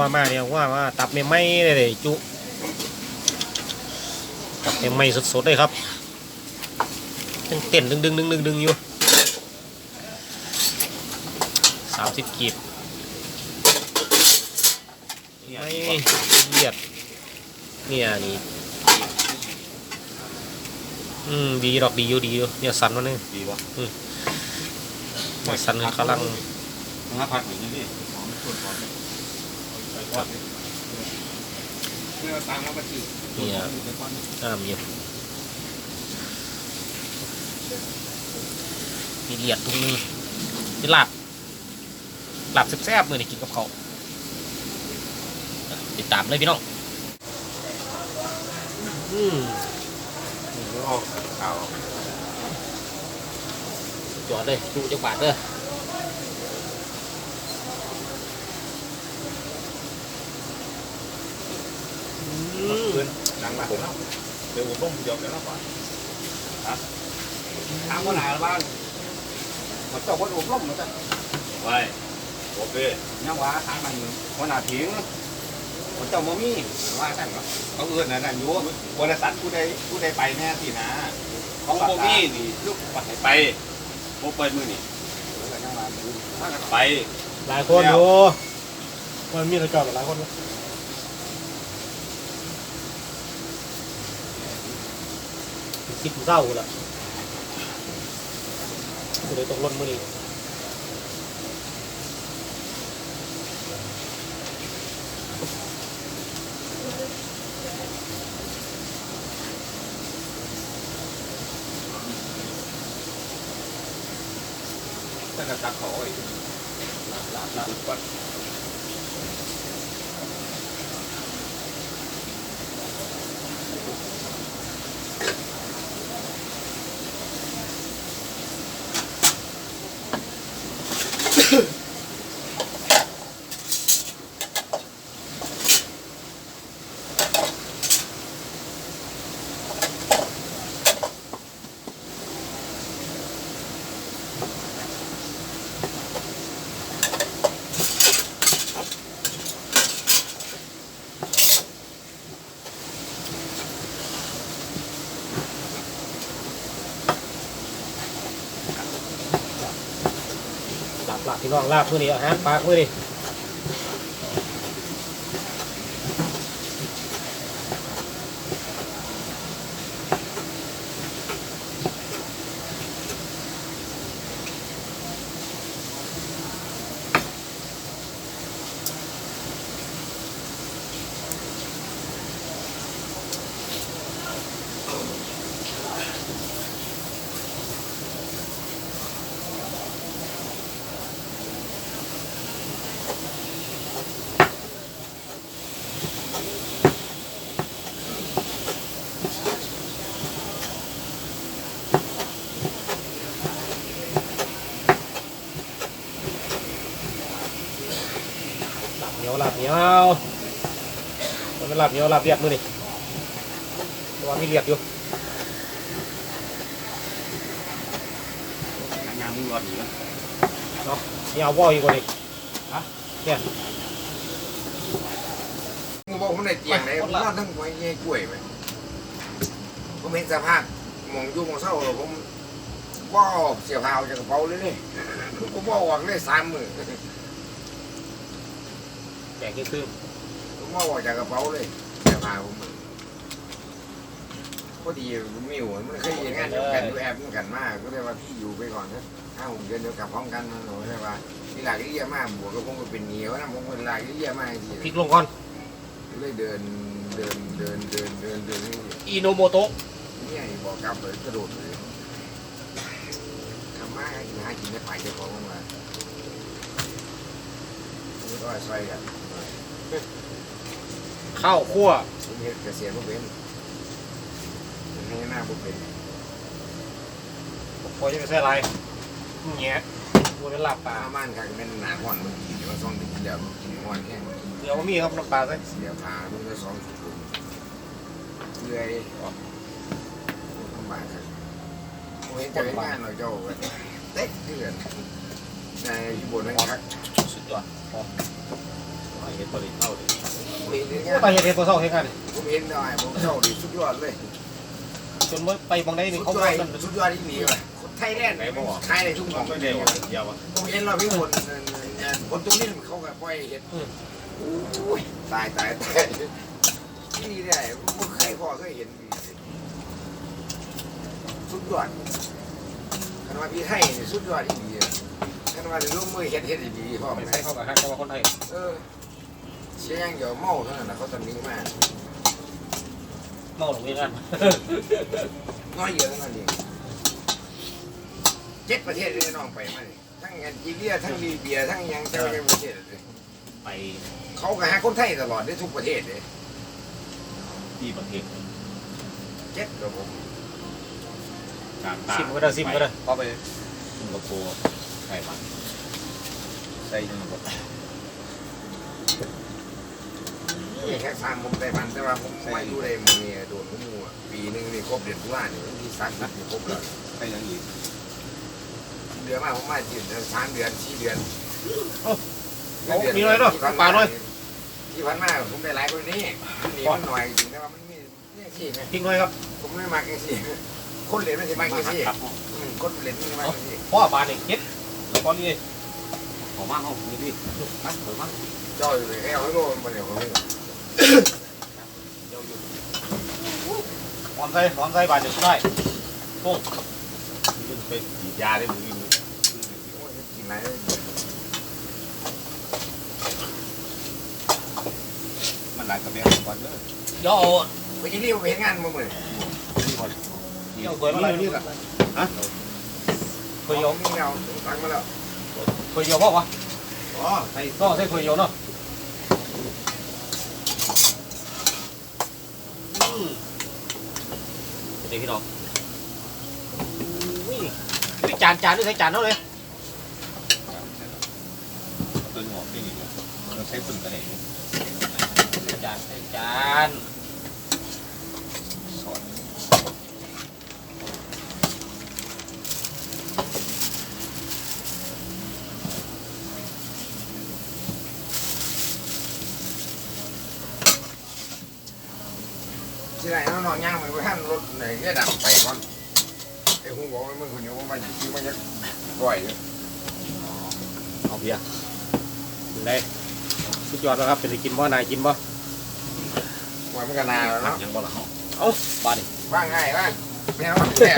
ว่ามาเนี่ยว่าว่าตับไม่ไหม้เลยเลยจุตับไม่ไหม้สดๆเลยครับยังเต้นดึงดึงดึงดึงดึงอยู่สามสิบกีบไม่เลียดเนี่ยนี่อืมดีดอกดีอยู่ดีอยู่เนี่ยสันวะเนี่ยดีวะเนี่ยสันกำลังห้าพันอย่างนี้หอมส่ว นหอมไปทอดเมื่อตามมาปฏิเนี่ยน้ำอยู่มีเลียดตรงนึงนี่ลาบลาบแซ่บๆมือนี่กินกับเขาวติดตามเลยพี่น้องอืมออกข่าวจอดเลยดูจังบาทเด้ออืม เพื่อน หนังมาผมแล้วเดี๋ยวผมต้องยอมแล้วนะป่ะถามคนไหนบ้างมันต้องคนอบรมมันจะไว้โอเคยังว่าทางมันคนหน้าทิ้งคนเจ้าบ่มีว่าสั่นเนเขาเอื้อนนั่นนั่นอยู่บริษัทผู้ใดผู้ใดไปแน่สินะของโบมี่นี่ลูกไปโบไปมือนี่ไปหลายคนอยู่มันมีเราจอดกับหลายคนอยู่ สิบเศร้าละกูเลยตกล่นมือนี้ถ้ากระตักเขาอ้ลาบลาบหลาบปัดลาบ うん。 ลาบพี่น้องลาบมือนี้อาหารปากมือนี้ ยวลาบเหนียวมันเป็นลาบเหนียวลาบเลียดมือนี้ระวังมีเลียดอยู่งานมึงรอดีนะนี่เอาว่ออีกคนอีกฮะเนี่ยมึงบอกผมในเตียงไหนผมนอนทั้งไว้เงี้ยกล้วยไปผมเห็นสภาพมองอยู่มองเศร้าแล้วผมว่าออกเสียพาวจากกระเป๋าเลยเลยผมว่าออกเลยสามมือ แจกคือผมว่าออกจากกระเป๋าเลยเสียพาวผมพอดีมิวมันเคยงานเดียวกันอยู่แอบเหมือนกันมาก ก็เลยว่าพี่อยู่ไปก่อนนะห้าหกเดือนเดียวกลับพร้อมกันนะหนูใช่ป่ะที่หลักที่เยี่ยมากบวกกับผมก็เป็นเหนียวนะผมเป็นหลักที่เยี่ยมากจริงพริกลงก่อนเลยเดินเดินเดินเดินเดินเดินนี่อิโนโมโตะเนี่ยบอกกลับเลยกระโดดเลยทำมาให้หากินได้ไปเจ้าของมานี่ก็ใส่กัน ข้าวคั่วผมเห็นเกษียณผมเป็นผมให้หน้าผมเป็นพอจะไปใส่อะไรเงี้ยตัวเป็นลาบปลาตาบ้านกันเป็นหนาห่อนมันกินมาซ่อนกินเดี๋ยวกินห่อนแห้งเดี๋ยวมีครับน้ำปลาใส่เสียผามันก็สองสุดเลื่อยออกลำบากครับผมเห็นจะเป็นงานหน่อยเจ้าเต๊กเดือนในบนนั้นครับสุดยอดผ เห็นตัวนี้เข้าเลยผมเห็นเงี้ไปเห็นเห็นตัวเศร้าเห็นกันผมเห็นได้ผมเศร้าดิสุดยอดเลยจนว่าไปบางได้นี่สุเขายบออกดมันสุดยอดที่หนีเลยคนไทยแลนด์ไหนบอกขายในทุกหมองก็เดียวเดียวผมเห็นเราพี่หมดคนตรงนี้เขาก็ปล่อยเห็ดโอ้ยตายตายตายที่นี่ได้ผมเคยพอเคยเห็นสุดยอดขนว่าพี่ไทยนี่สุดยอดที่ดีขนว่าดลูกมือเห็ดเห็ดดีพ่อไม่ใช่เขากับฮักเขาว่าคนไทยเออ เสียงเดี๋ยวเมาเท่านั้นนะเขาตำหนิมากเมาหลงนี่นั่นน้อยเยอะเท่านั้นเองเจ็ดประเทศเลยน้องไปมานี่ทั้งแอนจีเรียทั้งลีเบียทั้งยังเจ้ายังประเทศเลยไปเขาก็หาคนไทยตลอดได้ทุกประเทศเลยที่ประเทศเจ็ดกับผมการตาซิมก็ได้ซิมก็ได้เข้าไปสิงคโปร์ไต้หวันใส่ยังไง นี่แค่สร้างผมได้มันแต่ว่าผมไม่อยู่ได้มึงเนี่ยโดนผมงูอะปีหนึงนี่ครบเดือนตุลาเนี่ยมีสักนัดนี่ครบแล้วใส่ยังอีกเดือนมาผมมาจีนสามเดือนสี่เดือนมีน้อยเนาะปลาน้อยที่พันมาผมได้หลายกว่านี้มันหนีมันหน่อยจริงแต่ว่ามันมีเนี่ยที่ไงทิ้งน้อยครับ ผมไม่มาแค่สี่คนเล่นไม่ใช่มาแค่สี่ครับอืมคนเล่นไม่ใช่มาแค่สี่พ่อบานนี่เก็ดแล้วก็นี่ของมากเขานี่พี่มาเปิดมาเจ้าอยู่เลยแค่เอาโลมันเดี๋ยวเขาไม่ หอนใส่หอนใส่บานนี่ได้โป้งขึ้นไปฉีดยาได้มือกินกินไรมันหลายกระเบียงก่อนเด้อเดี๋ยวเอาไปที่นี่ผมเห็นงานมาเหมือนนี่ก่อนเดี๋ยวเคยมาอะไรนี่ละฮะเคยโยมีเงาตังมาแล้วเคยโยพ่อวะอ๋อใส่ก็ใส่เคยโยเนาะ เดี๋ยวพี่น้องนี่จานจานนี่ใส่จานเท่าเลยตัวหงอกนี่นี่เราใช้ปุ่นกระเด็นจานใส่จานสอน ที่ไหนน้องนอนย่างไปท่านรถไหนแค่ดับไปก่อ นไอ้หูบอกว่ามึงคนนี้ว่ามันคิดว่าจะปล่อยเลยเอาเบียร์ได้สุดยอดแล้วครับเป็นไงกินบ่นายกินบ่ว่ามันก็นานแล้วเนาะยังบ่ละเขาเอ้าบาดนี่ว่าง่ายว่าแมวมันแก่